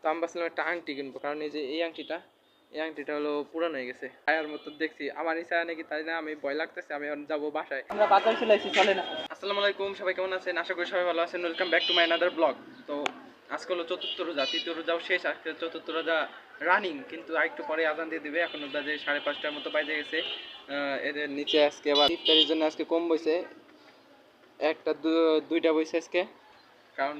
তো আমি ভাবছিলাম একটা আংটি কিনবো কারণ এই যে এই আংটিটা এই আংটিটা হলো পুরানো হয়ে গেছে। আয়ার মতো দেখছি আমার ইচ্ছা নাকি তাই না আমি ভয় লাগতেছে আমি এখন যাব বাসায়। আমরা বাজার চলে চলে না। আসসালামু আলাইকুম সবাই কেমন আছেন? আশা করি সবাই ভালো আছেন। Welcome back to my another blog তো আজকে হলো চতুর্থ রোজা তৃতীয় রোজাও শেষ আজকে চতুর্থ রোজা রানিং কিন্তু আরেকটু পরে আজান দিয়ে দিবে। এখন বাজে সাড়ে পাঁচটার মতো বাজে গেছে। এদের নিচে আজকে আবার ইফতারির জন্য আজকে কম বইছে। একটা দুইটা বইছে আজকে। কারণ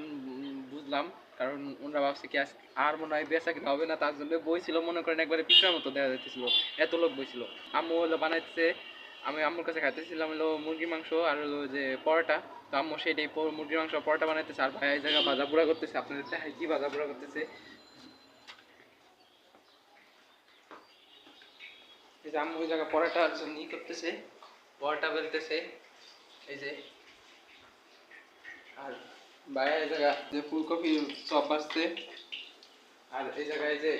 বুঝলাম। কারণ ওনারা ভাবছে কি আর মনে হয় বেচা কিনা হবে না, তার জন্য বই ছিল মনে করেন একবারে পিছনের মতো দেখা যাচ্ছিল এত লোক বইছিল। আম্মু হলো বানাইতেছে, আমি আম্মুর কাছে খাইতেছিলাম, হলো মুরগির মাংস আর হলো যে পরোটা। তো আম্মু সেটাই মুরগির মাংস, পরোটা বানাইতেছে, আর ভাই এই জায়গায় ভাজা পোড়া করতেছে, আপনাদের দেখায় কি ভাজা পোড়া করতেছে। এই যে আম্মু ওই জায়গায় পরোটা ই করতেছে, পরোটা বেলতেছে, এই যে। আর বাইরে এই জায়গা যে ফুলকপি চপ বাড়ছে আর এই জায়গায় যে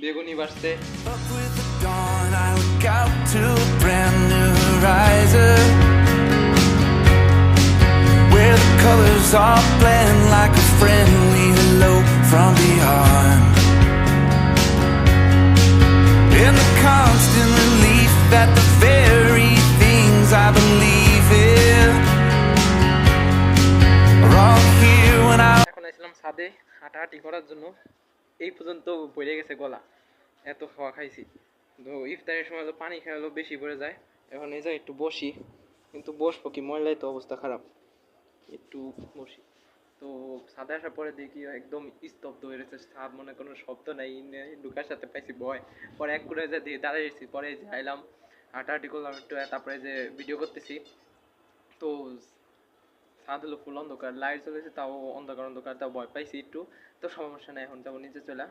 বেগুনি বাড়ছে Up with the dawn, I look out to a brand new horizon where the colors all blend like a friendly hello from beyond. In the constant relief that the very হাঁটাহাঁটি করার জন্য এই পর্যন্ত পড়ে গেছে গলা। এত খাওয়া খাইছি। তো ইফতারের সময় তো পানি খাওয়ালো বেশি পড়ে যায়। এখন এই যে একটু বসি, কিন্তু বসবো কি? ময়লায় তো অবস্থা খারাপ। একটু বসি। তো ছাদে আসার পরে দেখি একদম স্তব্ধ হয়ে রয়েছে। ছাদ মনে কোনো শব্দ নাই ঢুকার সাথে পাইছি ভয়। পরে এক করে যে দাঁড়িয়েছি পরে যে আইলাম, হাঁটাহাঁটি করলাম একটু, তারপরে যে ভিডিও করতেছি। তো ছাদ হলো ফুল অন্ধকার লাইট চলেছে তাও অন্ধকার অন্ধকার, তাও ভয় পাইছি একটু। তো সমস্যা নেই, এখন যাব নিচে চলে।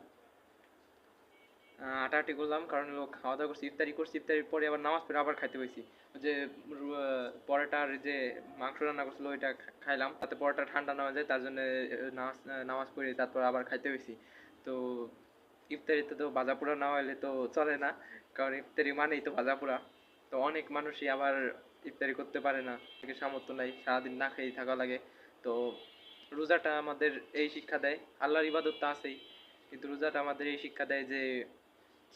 আটাআটি করলাম, কারণ হলো খাওয়া দাওয়া করছি, ইফতারি করছি, ইফতারির পরে আবার নামাজ পড়ে আবার খাইতে ওই যে পরোটার যে মাংস রান্না করছিল, ওইটা খাইলাম। তাতে পরোটা ঠান্ডা নেওয়া যায়, তার জন্য নামাজ নামাজ পড়ে তারপর আবার খাইতে পাইছি তো ইফতারিতে তো ভাজা পোড়া না হলে তো চলে না, কারণ ইফতারি মানেই তো ভাজা পোড়া তো অনেক মানুষই আবার ইফতারি করতে পারে না। সামর্থ্য নাই, সারাদিন না খেয়েই থাকা লাগে। তো রোজাটা আমাদের এই শিক্ষা দেয়। আল্লাহর ইবাদত তো আছেই। কিন্তু রোজাটা আমাদের এই শিক্ষা দেয় যে,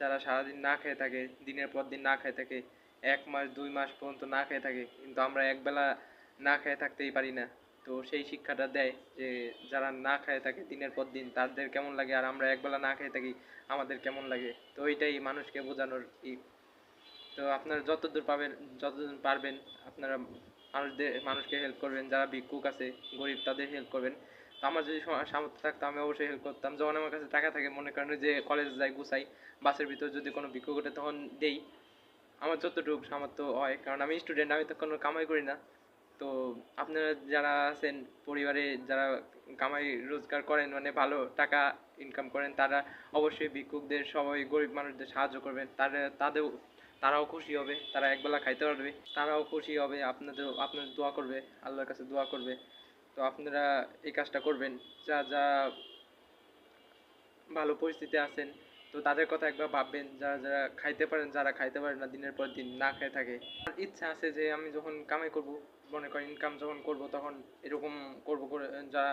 যারা সারাদিন না খেয়ে থাকে, দিনের পর দিন না খেয়ে থাকে, এক মাস, দুই মাস পর্যন্ত না খেয়ে থাকে, কিন্তু আমরা একবেলা না খেয়ে থাকতেই পারি না। তো সেই শিক্ষাটা দেয় যে, যারা না খেয়ে থাকে দিনের পর দিন, তাদের কেমন লাগে? আর আমরা একবেলা না খেয়ে থাকি, আমাদের কেমন লাগে? তো ওইটাই মানুষকে বোঝানোর ই তো আপনারা যতদূর পাবেন যতদূর পারবেন, আপনারা মানুষদের, মানুষকে হেল্প করবেন, যারা ভিক্ষুক আছে, গরিব, তাদের হেল্প করবেন। তো আমার যদি সামর্থ্য থাকতো, আমি অবশ্যই হেল্প করতাম। যখন আমার কাছে টাকা থাকে, মনে করেন যে কলেজে যাই, গুছাই, বাসের ভিতর যদি কোনো ভিক্ষুক ওঠে, তখন দেই। আমার যতটুকু সামর্থ্য হয়, কারণ আমি স্টুডেন্ট আমি তো কোনো কামাই করি না। তো আপনারা যারা আছেন, পরিবারে যারা কামাই, রোজগার করেন মানে ভালো টাকা ইনকাম করেন, তারা অবশ্যই ভিক্ষুকদের, সবাই গরিব মানুষদের সাহায্য করবেন। তারা তাদের তারাও খুশি হবে, তারা একবেলা খাইতে পারবে, তারাও খুশি হবে আপনাদের আপনাদের দোয়া করবে, আল্লাহর কাছে দোয়া করবে। তো আপনারা এই কাজটা করবেন, যা যা ভালো পরিস্থিতি আছেন, তো তাদের কথা একবার ভাববেন, যারা যারা খাইতে পারেন, যারা খাইতে পারেন না, দিনের পর দিন না খেয়ে থাকে। ইচ্ছা আছে যে আমি যখন কামাই করব মনে করেন ইনকাম যখন করব তখন এরকম করব করে যারা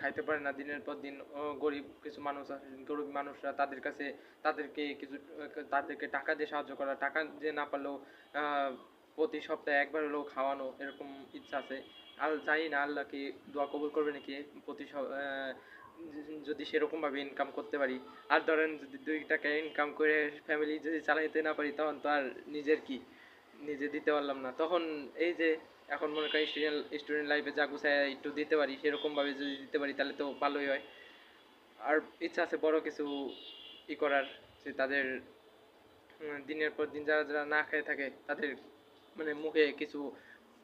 খাইতে পারে না দিনের পর দিন গরিব কিছু মানুষ আছে গরিব মানুষরা তাদের কাছে, তাদেরকে কিছু, তাদেরকে টাকা দিয়ে সাহায্য করা, টাকা দিয়ে না পারলেও প্রতি সপ্তাহে একবার হলেও খাওয়ানো, এরকম ইচ্ছা আছে। আর জানি না আল্লাহ কি দোয়া কবুল করবে নাকি? প্রতি যদি সেরকম ভাবে ইনকাম করতে পারি। আর ধরেন যদি দুই টাকা ইনকাম করে ফ্যামিলি যদি চালাইতে না পারি, তখন তো আর নিজের কি? নিজে দিতে পারলাম না। তখন এই যে এখন মনে করি স্টুডেন্ট স্টুডেন্ট লাইফে যা গুছায় একটু দিতে পারি সেরকম ভাবে যদি দিতে পারি তাহলে তো ভালোই হয়। আর ইচ্ছা আছে বড় কিছু ই করার, যে তাদের দিনের পর দিন যারা যারা না খেয়ে থাকে তাদের মানে মুখে কিছু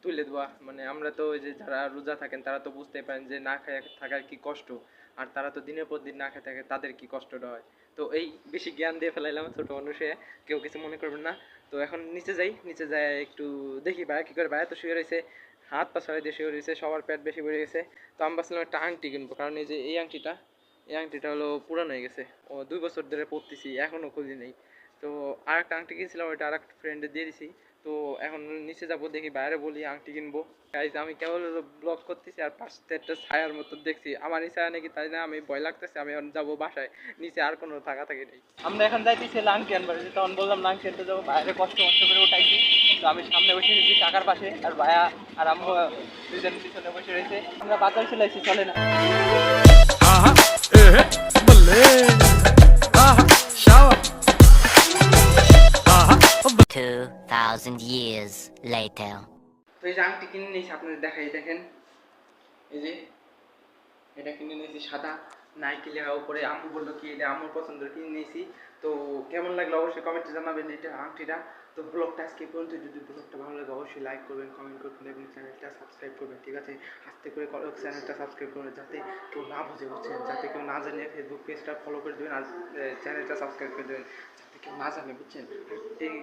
তুলে দেওয়া। মানে আমরা তো ওই যে যারা রোজা থাকেন তারা তো বুঝতেই পারেন যে না খেয়ে থাকার কি কষ্ট। আর তারা তো দিনের পর দিন না খেয়ে থাকে, তাদের কি কষ্টটা হয়? তো এই বেশি জ্ঞান দিয়ে ফেলাইলাম ছোট মানুষে, কেউ কিছু মনে করবেন না। তো এখন নিচে যাই নিচে যাই একটু দেখি ভাইয়া কি করে ভাইয়া তো শুয়ে রয়েছে, হাত পা ছড়াই দিয়ে শুয়ে রয়েছে, সবার পেট বেশি বেড়ে গেছে। তো আমি ভাবছিলাম একটা আংটি কিনবো, কারণ এই যে এই আংটিটা এই আংটিটা হলো পুরানো হয়ে গেছে। ও দুই বছর ধরে পরতেছি এখনও খুঁজি নেই। তো আর একটা আংটি কিনছিলাম, ওইটা আর একটা ফ্রেন্ডে দিয়ে দিছি। তো এখন নিচে যাব, দেখি বাইরে বলি, আংটি কিনবো। গাইজ আমি কেবল ব্লগ করতেছি আর পাশে একটা ছায়ার মতো দেখছি। আমার এই ছায়া নাকি তাই না, আমি ভয় লাগতেছে, আমি এখন যাব বাসায়। নিচে আর কোনো থাকা থাকি নেই। আমরা এখন যাইতেছি লাংটি আনবার। তখন বললাম লাংটি আনতে যাব, বাইরে কষ্ট কষ্ট করে উঠাইছি। তো আমি সামনে বসে রয়েছি টাকার পাশে আর ভাইয়া আর আম্মু দুজন পিছনে বসে রয়েছে। আমরা বাজার চলে আসছি চলে না। 2,000 years later. তো এই যে আংটি কিনে নিয়েছি আপনাদের দেখাই দেখেন। এই যে এটা কিনে নিয়েছি সাদা নাইকি লেখা উপরে আম্মু বলল কি এটা আমার পছন্দের কিনে নিয়েছি। তো কেমন লাগল অবশ্যই কমেন্টে জানাবেন এটা আংটিটা। তো ব্লগটা আজকে পর্যন্ত যদি ব্লগটা ভালো লাগে অবশ্যই লাইক করবেন কমেন্ট করবেন এবং চ্যানেলটা সাবস্ক্রাইব করবেন ঠিক আছে? আস্তে করে চ্যানেলটা সাবস্ক্রাইব করবেন যাতে কেউ না বুঝে বুঝছেন? যাতে কেউ না জানে ফেসবুক পেজটা ফলো করে দেবেন আর চ্যানেলটা সাবস্ক্রাইব করে দেবেন। কেউ না জানে, বুঝছেন?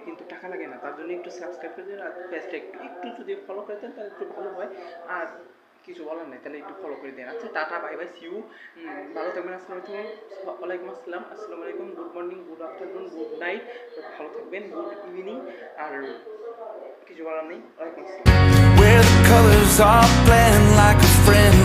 কিন্তু টাকা লাগে না, তার জন্য একটু সাবস্ক্রাইব করে দেন, আর পেজটা একটু একটু যদি ফলো করে দেন, তাহলে একটু ভালো হয়। আর কিছু বলার নেই, তাহলে একটু ফলো করে দেন। আচ্ছা টাটা বাই বাই সিউ ভালো থাকবেন, আসসালামু আলাইকুম। ওয়ালাইকুম আসসালাম, আসসালামু আলাইকুম good morning good afternoon good night ভালো থাকবেন গুড ইভিনিং আর কিছু বলার নেই, ওয়ালাইকুম আসসালাম। Where the colors all blend like a friend.